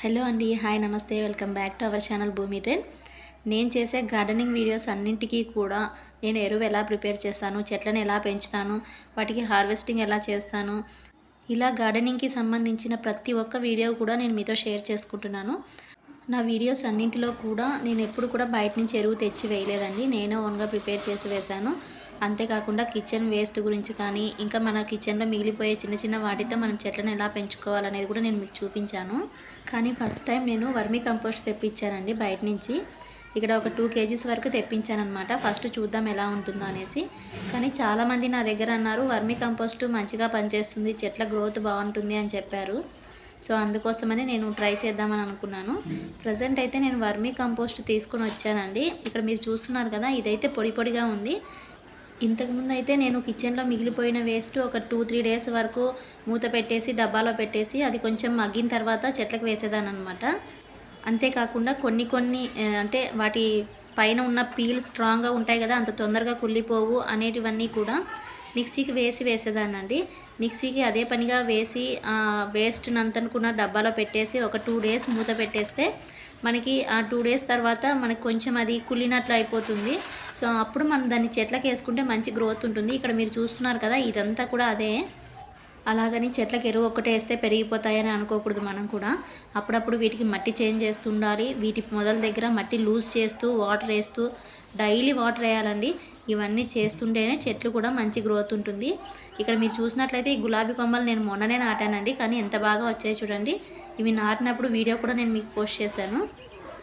Hello అండి hi నమస్తే welcome back to our channel Bhoomi trend. నేను చేసే గార్డెనింగ్ వీడియోస్ అన్నింటికీ కూడా నేను ఎరువు ఎలా ప్రిపేర్ చేస్తాను చెట్లను ఎలా పెంచుతాను వాటికి హార్వెస్టింగ్ ఎలా చేస్తాను ఇలా గార్డెనింగ్కి సంబంధించిన ప్రతి ఒక్క వీడియో కూడా నేను మీతో షేర్ చేసుకుంటున్నాను. నా వీడియోస్ అన్నింటిలో కూడా నేను ఎప్పుడు కూడా బయట నుంచి ఎరువు తెచ్చి వేయలేదండి. నేనే ఓన్గా ప్రిపేర్ చేసి వేశాను. అంతేకాకుండా కిచెన్ వేస్ట్ గురించి కానీ ఇంకా మన కిచెన్లో మిగిలిపోయే చిన్న చిన్న వాటితో మనం చెట్లను ఎలా పెంచుకోవాలనేది కూడా నేను మీకు చూపించాను. కానీ ఫస్ట్ టైం నేను వర్మీ కంపోస్ట్ తెప్పించానండి బయట నుంచి. ఇక్కడ ఒక టూ కేజీస్ వరకు తెప్పించానమాట ఫస్ట్ చూద్దాం ఎలా ఉంటుందో అనేసి. కానీ చాలామంది నా దగ్గర అన్నారు వర్మీ కంపోస్ట్ మంచిగా పనిచేస్తుంది చెట్ల గ్రోత్ బాగుంటుంది అని చెప్పారు. సో అందుకోసమని నేను ట్రై చేద్దామని అనుకున్నాను. ప్రజెంట్ అయితే నేను వర్మీ కంపోస్ట్ తీసుకొని వచ్చానండి. ఇక్కడ మీరు చూస్తున్నారు కదా ఇదైతే పొడి పొడిగా ఉంది. ఇంతకుముందు అయితే నేను కిచెన్లో మిగిలిపోయిన వేస్ట్ ఒక టూ త్రీ డేస్ వరకు మూత పెట్టేసి డబ్బాలో పెట్టేసి అది కొంచెం మగ్గిన తర్వాత చెట్లకు వేసేదాన్ని అనమాట అంతేకాకుండా కొన్ని కొన్ని అంటే వాటి పైన ఉన్న పీల్ స్ట్రాంగ్గా ఉంటాయి కదా అంత తొందరగా కుళ్ళిపోవు అనేటివన్నీ కూడా మిక్సీకి వేసి వేసేదానండి మిక్సీకి అదే పనిగా వేసి వేస్ట్ అంతను కూడా డబ్బాలో పెట్టేసి ఒక టూ డేస్ మూత పెట్టేస్తే మనకి ఆ టూ డేస్ తర్వాత మనకి కొంచెం అది కుళ్ళినట్లు అయిపోతుంది. సో అప్పుడు మనం దాన్ని చెట్లకి వేసుకుంటే మంచి గ్రోత్ ఉంటుంది. ఇక్కడ మీరు చూస్తున్నారు కదా ఇదంతా కూడా అదే. అలాగని చెట్లకు ఎరువు ఒక్కటే వేస్తే పెరిగిపోతాయని అనుకోకూడదు మనం కూడా. అప్పుడప్పుడు వీటికి మట్టి చేంజ్ చేస్తుండాలి. వీటి మొదల దగ్గర మట్టి లూజ్ చేస్తూ వాటర్ వేస్తూ డైలీ వాటర్ వేయాలండి. ఇవన్నీ చేస్తుంటేనే చెట్లు కూడా మంచి గ్రోత్ ఉంటుంది. ఇక్కడ మీరు చూసినట్లయితే ఈ గులాబీ కొమ్మలు నేను మొన్ననే నాటానండి. కానీ ఎంత బాగా వచ్చాయి చూడండి. ఇవి నాటినప్పుడు వీడియో కూడా నేను మీకు పోస్ట్ చేశాను.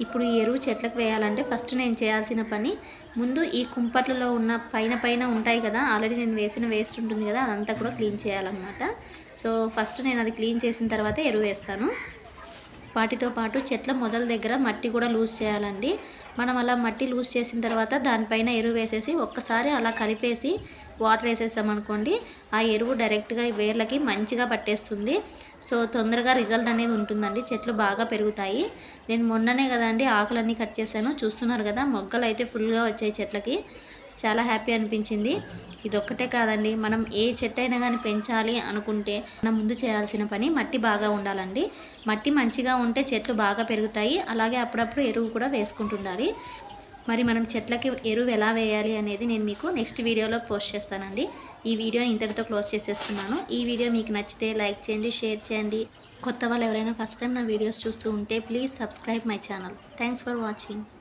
ఇప్పుడు ఈ ఎరువు చెట్లకు వేయాలంటే ఫస్ట్ నేను చేయాల్సిన పని ముందు ఈ కుంపట్లలో ఉన్న పైన పైన ఉంటాయి కదా ఆల్రెడీ నేను వేసిన వేస్ట్ ఉంటుంది కదా అదంతా కూడా క్లీన్ చేయాలన్నమాట. సో ఫస్ట్ నేను అది క్లీన్ చేసిన తర్వాత ఎరువు వేస్తాను. వాటితో పాటు చెట్ల మొదల దగ్గర మట్టి కూడా లూజ్ చేయాలండి. మనం అలా మట్టి లూజ్ చేసిన తర్వాత దానిపైన ఎరువు వేసేసి ఒక్కసారి అలా కలిపేసి వాటర్ వేసేసామనుకోండి ఆ ఎరువు డైరెక్ట్గా వేర్లకి మంచిగా పట్టేస్తుంది. సో తొందరగా రిజల్ట్ అనేది ఉంటుందండి. చెట్లు బాగా పెరుగుతాయి. నేను మొన్ననే కదండి ఆకులన్నీ కట్ చేశాను. చూస్తున్నారు కదా మొగ్గలు అయితే ఫుల్గా వచ్చాయి చెట్లకి. చాలా హ్యాపీ అనిపించింది. ఇది ఒక్కటే కాదండి మనం ఏ చెట్టు అయినా కానీ పెంచాలి అనుకుంటే మనం ముందు చేయాల్సిన పని మట్టి బాగా ఉండాలండి. మట్టి మంచిగా ఉంటే చెట్లు బాగా పెరుగుతాయి. అలాగే అప్పుడప్పుడు ఎరువు కూడా వేసుకుంటుండాలి. మరి మనం చెట్లకి ఎరువు ఎలా వేయాలి అనేది నేను మీకు నెక్స్ట్ వీడియోలో పోస్ట్ చేస్తానండి. ఈ వీడియోని ఇంతటితో క్లోజ్ చేసేస్తున్నాను. ఈ వీడియో మీకు నచ్చితే లైక్ చేయండి షేర్ చేయండి. కొత్త వాళ్ళు ఎవరైనా ఫస్ట్ టైం నా వీడియోస్ చూస్తూ ఉంటే please subscribe my channel. Thanks for watching.